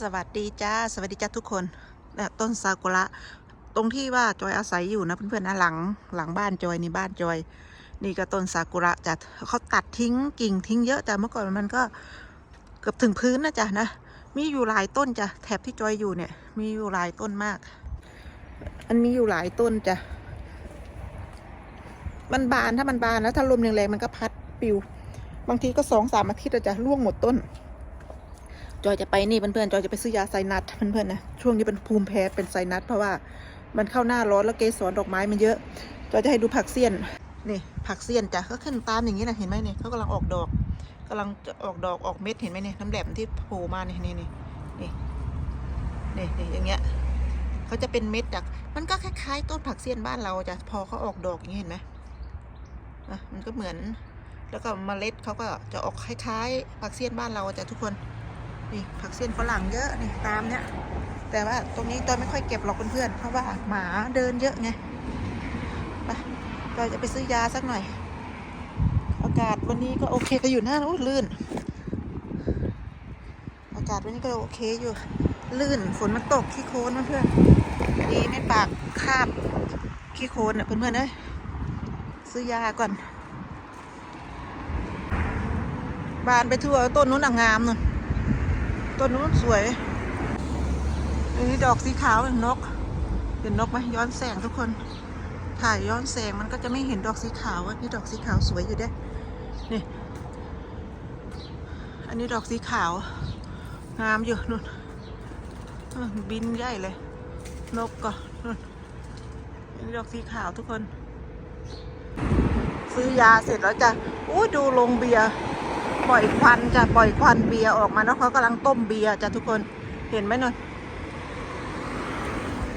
สวัสดีจ้า สวัสดีจ้าทุกคนต้นซากุระ ตรงที่ว่าจอยอาศัยอยู่นะเพื่อนๆนะหลังหลังบ้านจอยนี่บ้านจอย นี่ก็ต้นซากุระจ้ะเขาตัดทิ้งกิ่งทิ้งเยอะแต่เมื่อก่อนมันก็เกือบถึงพื้นนะจ๊ะนะ มีอยู่หลายต้นจ้ะแถบที่จอยอยู่เนี่ย มีอยู่หลายต้นมาก อันมีอยู่หลายต้นจ้ะ มันบานถ้ามันบานแล้วถ้าลมแรงๆมันก็พัดปิว บางทีก็สองสามอาทิตย์อะจ้ะร่วงหมดต้น จอยจะไปนี่เพื่อนๆจอยจะไปซื้อยาไซนัสเพื่อนๆนะช่วงนี้เป็นภูมิแพ้เป็นไซนัสเพราะว่ามันเข้าหน้าร้อนแล้วเกสรดอกไม้มันเยอะจอยจะให้ดูผักเสี้ยนนี่ผักเสี้ยนจ้ะก็ขึ้นตามอย่างนี้นะเห็นไหมเนี่ยเขากำลังออกดอกกำลังจะออกดอกออกเม็ดเห็นไหมเนี่ยน้ำแหลมที่โผล่มาเนี่ยนี่นี่นี่นี่นี่อย่างเงี้ยเขาจะเป็นเม็ดจากมันก็คล้ายๆ ต้นผักเสี้ยนบ้านเราจ้ะพอเขาออกดอกอย่างนี้เห็นไหมอะมันก็เหมือน แล้วก็เมล็ดเขาก็จะออกคล้ายๆผักเสี้ยนบ้านเราจ้ะทุกคน นี่ผักเสี้ยนฝรั่งเยอะนี่ตามเนี้ยแต่ว่าตรงนี้จอยไม่ค่อยเก็บหรอกเพื่อนๆเพราะว่าหมาเดินเยอะไงไปจอยจะไปซื้อยาสักหน่อย อากาศวันนี้ก็โอเคก็อยู่หน้าอู้ลื่น อากาศวันนี้ก็โอเคอยู่ ลื่นฝนมันตกขี้โคลนเพื่อนดีไม่ปากคาบขี้โคลนอะเพื่อนๆเอ้ยซื้อยาก่อน บานไปทั่วต้นนู้นอะงามนู่น ต้นนู้นสวยอันนี้ดอกสีขาวเห็นนกเห็นนกไหมย้อนแสงทุกคน ถ่ายย้อนแสงมันก็จะไม่เห็นดอกสีขาวอะนี่ดอกสีขาวสวยอยู่เด้นี่ อันนี้ดอกสีขาว งามอยู่นู่นบินใหญ่เลย นกก็นู่นอันนี้ดอกสีขาวทุกคน ซื้อยาเสร็จแล้วจ้ะอู้ดูลงเบียร์ ปล่อยควันจะปล่อยควันเบียร์ออกมาแล้วเขากำลังต้มเบียร์จ้ะทุกคนเห็นไหมนน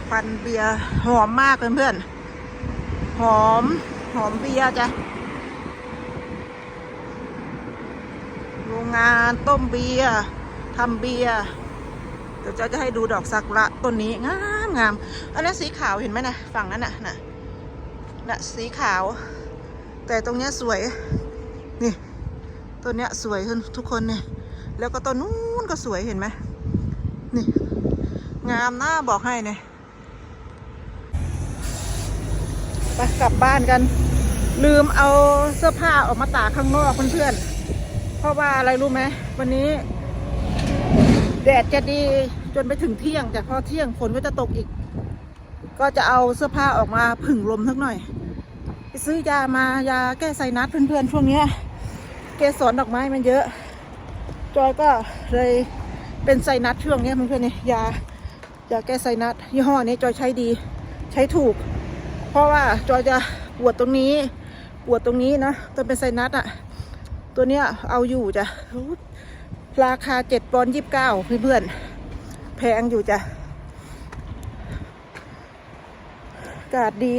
ควันเบียร์หอมมากเพื่อนๆหอมหอมเบียร์จ้ะโรงงานต้มเบียร์ทำเบียร์เดี๋ยวจะจะให้ดูดอกซากุระต้นนี้งามงามอันนั้นสีขาวเห็นไหมนะฝั่งนั้นน่ะน่ะน่ะสีขาว แต่ตรงเนี้ยสวย ต้นเนี้ยสวยขึ้นทุกคนเนี่ย แล้วก็ต้นนู้นก็สวยเห็นไหมนี่ งามหน้าบอกให้เนี่ยไปกลับบ้านกัน ลืมเอาเสื้อผ้าออกมาตากข้างนอกเพื่อนๆ เพราะว่าอะไรรู้ไหมวันนี้ แดดจะดีจนไปถึงเที่ยง แต่พอเที่ยงฝนก็จะตกอีก ก็จะเอาเสื้อผ้าออกมาผึ่งลมสักหน่อย ไปซื้อยามา ยาแก้ไซนัสเพื่อนๆ ช่วงเนี้ย เกสรดอกไม้มันเยอะ จอยก็เลยเป็นไซนัสช่วงเนี้ยเพื่อนๆนี่ยายาแก้ไซนัสยี่ห้อนี้จอยใช้ดี ใช้ถูก เพราะว่าจอยจะปวดตรงนี้ ปวดตรงนี้นะตัวเป็นไซนัสอะตัวเนี้ยเอาอยู่จ้ะราคาเจ็ดปอนยี่สิบเก้าเพื่อนๆแพงอยู่จ้ะอากาศดี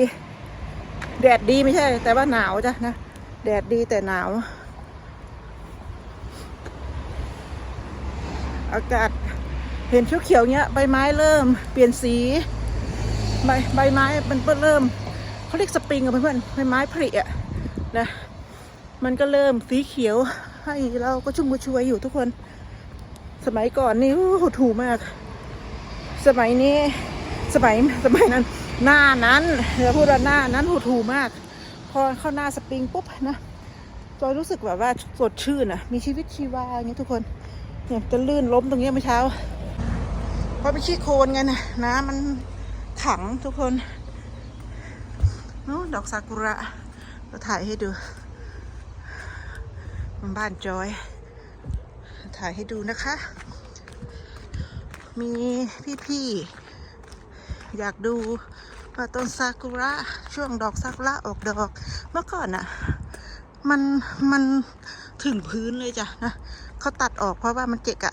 แดดดีไม่ใช่ แต่ว่าหนาวจ้ะนะ แดดดีแต่หนาว อากาศเห็นเขียวๆเงี้ยใบไม้เริ่ม เปลี่ยนสีใบใบไม้มันเริ่มเขาเรียกสปริงอะเพื่อนๆใบไม้ผลิอะนะมันก็เริ่มสีเขียวให้เราก็ชุ่มกระชวยอยู่ทุกคน สมัยก่อนนี่โอ้โหถูมาก สมัยนี้สมัยสมัยนั้น หน้านั้นเราพูดว่าหน้านั้นหูถูมาก พอเข้าหน้าสปริงปุ๊บนะจอยรู้สึกแบบว่าสดชื่นอะมีชีวิตชีวาอย่างเงี้ทุกคน เนี่ยจะลื่นล้มตรงนี้เมื่อเช้าเพราะไปขี้โคลนไงนะน้ำมันขังทุกคนโน้ดอกซากุระเราถ่ายให้ดูมันบ้านจอย ถ่ายให้ดูนะคะ มีพี่ๆ อยากดูว่าต้นซากุระช่วงดอกซากุระออกดอก เมื่อก่อนอะมันมันถึงพื้นเลยจ้ะนะ เขาตัดออกเพราะว่ามันเกะกะ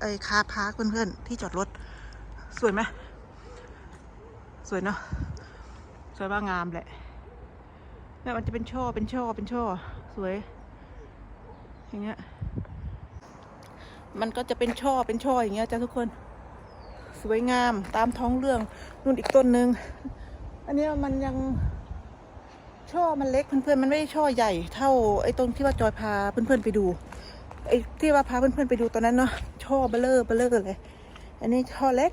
ไอ้คาพาร์คเพื่อนๆที่จอดรถ สวยไหมสวยเนาะสวยว่างามแหละเนี่ยมันจะเป็นช่อเป็นช่อเป็นช่อสวย อย่างเงี้ย มันก็จะเป็นช่อเป็นช่ออย่างเงี้ยจ้ะทุกคน สวยงามตามท้องเรื่องนู่นอีกต้นหนึ่งอันนี้มันยังช่อมันเล็กเพื่อนๆมันไม่ได้ช่อใหญ่เท่าไอ้ตรงที่ว่าจอยพาเพื่อนๆไปดู ไอ้ที่ว่าพาเพื่อนๆไปดูตอนนั้นเนาะช่อเบลเลอร์เบลเลอร์เลย อันนี้ท่อเล็ก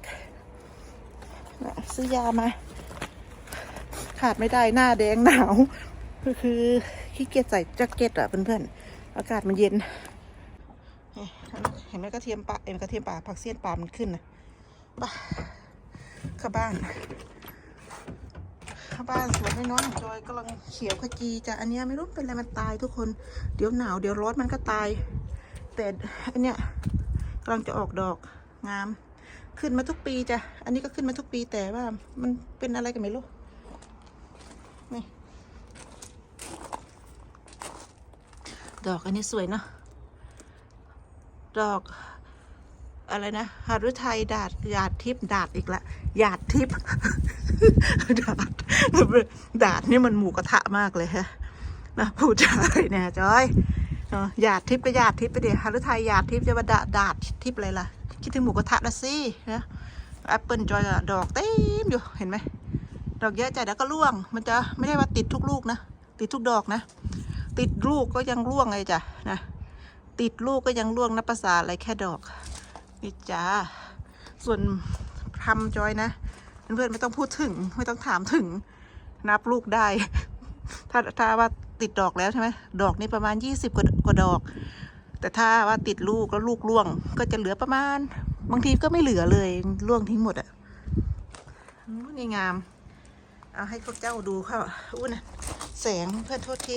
นะซื้อยามา ขาดไม่ได้หน้าแดงหนาว ก็คือขี้เกียจใส่แจ็คเก็ตอะเพื่อนๆอากาศมันเย็นเห็นไหมกระเทียมป่าเอ็นกระเทียมป่าผักเสี้ยนป่ามันขึ้นนะไป่ะเข้าบ้าน ข้าบ้านสวนน้อยๆของจอยกำลังเขียวขจีจ้ะอันนี้ไม่รู้เป็นอะไรมันตายทุกคนเดี๋ยวหนาวเดี๋ยวร้อนมันก็ตาย แต่อันเนี้ยกำลังจะออกดอกงาม ขึ้นมาทุกปีจ้ะอันนี้ก็ขึ้นมาทุกปีแต่ว่ามันเป็นอะไรกันไม่รู้นี่ดอกอันนี้สวยเนาะดอก อะไรนะฮารุไทยดาดหยาดทิพดาดอีกละหยาดทิพดาดดาดนี่มันหมูกระทะมากเลยฮะนะพูดจาอะไรเนี่ยจอยหยาดทิพก็หยาดทิพไปเดี๋ยวฮารุไทยหยาดทิพจะมาดาดาดทิพอะไรล่ะคิดถึงหมูกระทะละสินะแอปเปิลจอยดอกเต็มอยู่เห็นไหมดอกเยอะจัดแล้วก็ร่วง มันจะไม่ได้ว่าติดทุกลูกนะติดทุกดอกนะ ติดลูกก็ยังร่วงไงจ้ะนะติดลูกก็ยังร่วงนับภาษาอะไรแค่ดอก นี่จ้าส่วนทำจอยนะเพื่อนๆไม่ต้องพูดถึงไม่ต้องถามถึง นับลูกได้ ถ้าถ้าว่าติดดอกแล้วใช่ไหมดอกนี่ประมาณยี่สิบกว่าดอก แต่ถ้าว่าติดลูกแล้วลูกร่วง ก็จะเหลือประมาณ บางทีก็ไม่เหลือเลยร่วงทิ้งหมดอะ่ะอู้นี่งาม เอาให้พวกเจ้าดูเข้าอู้นะแสงเพื่อนโทษที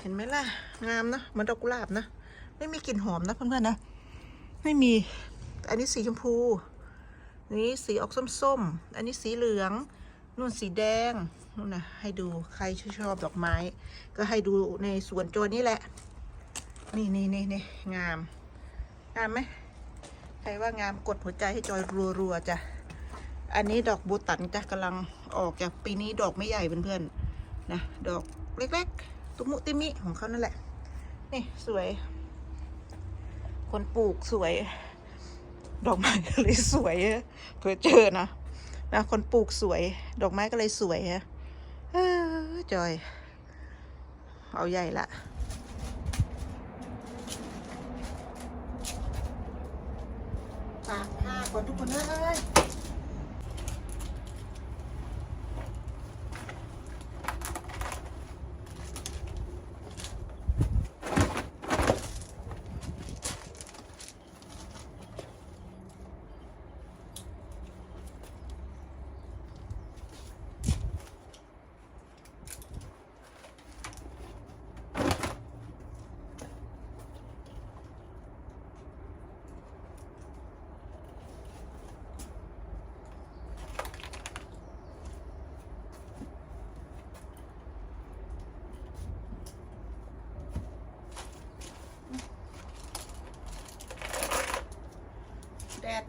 เห็นไหมล่ะ งามนะเหมือนดอกกุหลาบนะไม่มีกลิ่นหอมนะเพื่อนๆนะ ไม่มี อันนี้สีชมพู นี้สีออกส้มๆ อันนี้สีเหลือง นู่นสีแดง นู่นนะให้ดูใครชอบดอกไม้ ก็ให้ดูในสวนโจนี่แหละ นี่นี่นี่นี่งาม งามไหมใครว่างามกดหัวใจให้จอยรัวๆจ้ะ อันนี้ดอกบูตันจ้ะกำลังออกจากปีนี้ดอกไม่ใหญ่เพื่อนๆนะ ดอกเล็กๆ ตุมุติมิของเขานั่นแหละ นี่สวย คนปลูกสวย ดอกไม้ก็เลยสวยเพื่อเจอนะนะคนปลูกสวย ดอกไม้ก็เลยสวยฮะเออจอย เอาใหญ่ละฝากผ้าก่อนทุกคนเลย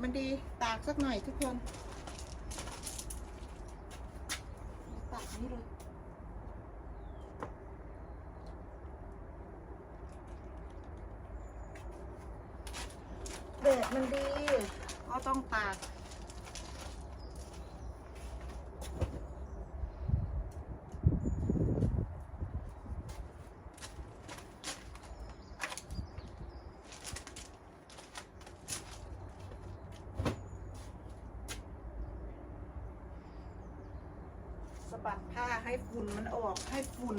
มันดีตากสักหน่อยทุกคนตากนี้เลยแดดมันดีก็ต้องตาก สะบัดผ้า ให้ฝุ่นมันออกให้ฝุ่น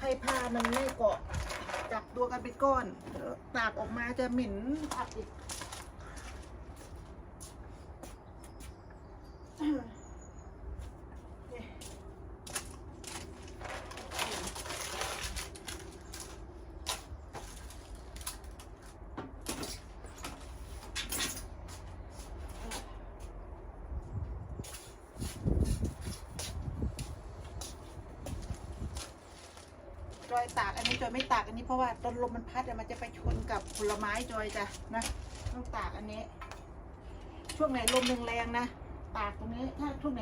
ให้ผ้ามันไม่เกาะจับตัวกันเป็นก้อนตากออกมาจะเหม็นอับอีก จอยตากอันนี้จอยไม่ตากอันนี้เพราะว่าตอนลมมันพัดอะมันจะไปชนกับผลไม้จอยจ้ะนะต้องตากอันนี้ ช่วงไหนลมแรงๆนะตากตรงนี้ ถ้าช่วงไหน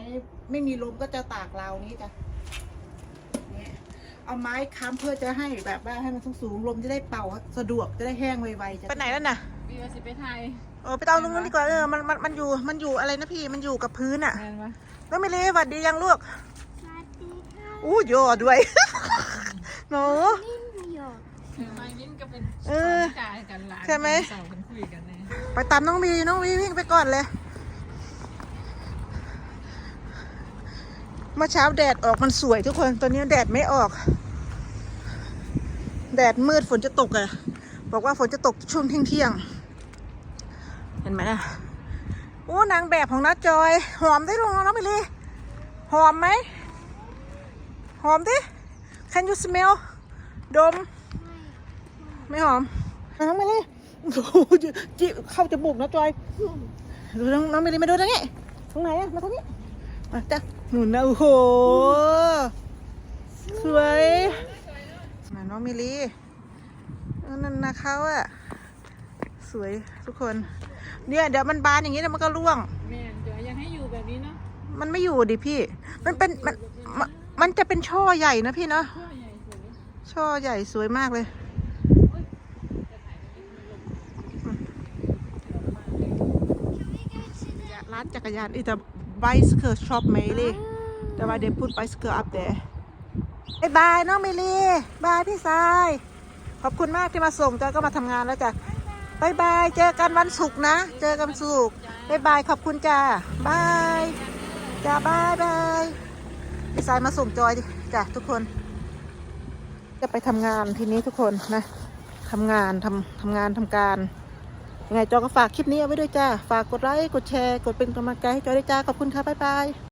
ไม่มีลมก็จะตากราวนี้จ้ะเนี่ยเอาไม้ค้ำเพื่อจะให้แบบว่าให้มันสูงๆลมจะได้เป่าสะดวกจะได้แห้งไวๆจ้ะไปไหนแล้วน่ะพี่ว่าสิไปไทยเออไปเตาตรงนู้นดีกว่าเออมันมันมันอยู่มันอยู่อะไรนะพี่มันอยู่กับพื้นอะแม่นปะแล้วไม่เล่หวัดดียังลูกสวัสดีค่ะอู้ยอด้วย หนูนิ่มหยกคือไม้มิ้นก็เป็นเออสอนวิจารณ์กันหลานใช่ไหมสอนกันคุยกันเนี่ยไปตามน้องวีน้องวีวิ่งไปก่อนเลยเมื่อเช้าแดดออกมันสวยทุกคนตอนนี้แดดไม่ออก แดดมืดฝนจะตกอะบอกว่าฝนจะตกช่วงเที่ยงเที่ยงๆเห็นไหมนะโอ้นางแบบของน้าจอย หอมได้ลงน้องไปเลยหอมไหมหอมดิ Can you smell ดม ไม่หอมน้องไปเลยโอ้โหจิเข้าจมูกนะจอย ดูน้องน้องไปเลยมาดูตรงนี้ตรงไหนอะมาตรงนี้มาจ้ะหนุนนะโอ้โห สวยมาน้องมิลลีนั่นนะเขาอะสวยทุกคน เนี่ยเดี๋ยวมันบานอย่างนี้เดี๋ยวมันก็ร่วงแม่นเดี๋ยวยังให้อยู่แบบนี้เนาะมันไม่อยู่ดิพี่ มันเป็นมัน มันจะเป็นช่อใหญ่นะพี่เนาะช่อใหญ่สวยมากเลยร้านจักรยานอีแต่ bicycle shop ไหมเลยแต่ว่าเดี๋ยวพูด bicycle up there บายบายน้องเมลี่บายพี่สาย ขอบคุณมากที่มาส่งจอยก็มาทำงานแล้วจ้ะบายบายเจอกันวันศุกร์นะ เจอกันวันศุกร์บายบายขอบคุณจ้าบายจ้าบายบาย พี่สายมาส่งจอยดิจ้ะทุกคน จะไปทำงานทีนี้ทุกคนนะทำงานทำทำงานทำการยังไงจอยก็ฝากคลิปนี้เอาไว้ด้วยจ้า ฝากกดไลค์กดแชร์ กดเป็นกำลังใจให้จอยด้วยจ้าขอบคุณค่ะบ๊ายบาย